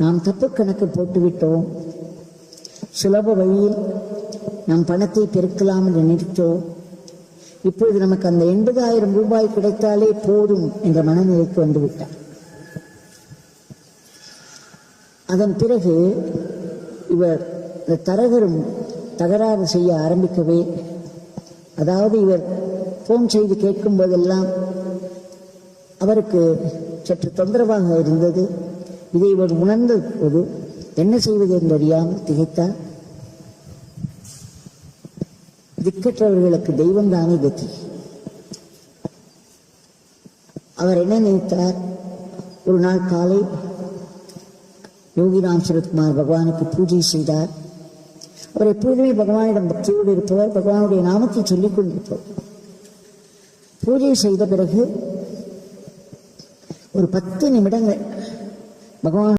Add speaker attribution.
Speaker 1: நாம் தப்பு கணக்கு போட்டுவிட்டோம். சுலப வழியில் நம் பணத்தை பெருக்கலாம் என்று நினைத்தோம். இப்பொழுது நமக்கு அந்த எண்பதாயிரம் ரூபாய் கிடைத்தாலே போதும் என்ற மனநிலைக்கு வந்துவிட்டார். அதன் பிறகு இவர் இந்த தரகரும் தகராறு செய்ய ஆரம்பிக்கவே அதாவது இவர் போன் செய்து கேட்கும் போதெல்லாம் அவருக்கு சற்று தொந்தரவாக இருந்தது. இதை இவர் உணர்ந்த போது என்ன செய்வது என்று அறியாமல் திகைத்தார். திக்கற்றவர்களுக்கு தெய்வம் தானே கத்தி அவர் என்ன நினைத்தார்? ஒரு நாள் காலை யோகிராம் சரத்குமார் பகவானுக்கு பூஜை செய்தார். அவர் எப்பொழுதுமே பகவானிடம் பக்தியோடு இருப்பவர் பகவானுடைய நாமத்தை சொல்லிக் கொண்டிருப்பவர். பூஜை செய்த பிறகு ஒரு பத்து நிமிடங்கள் bà con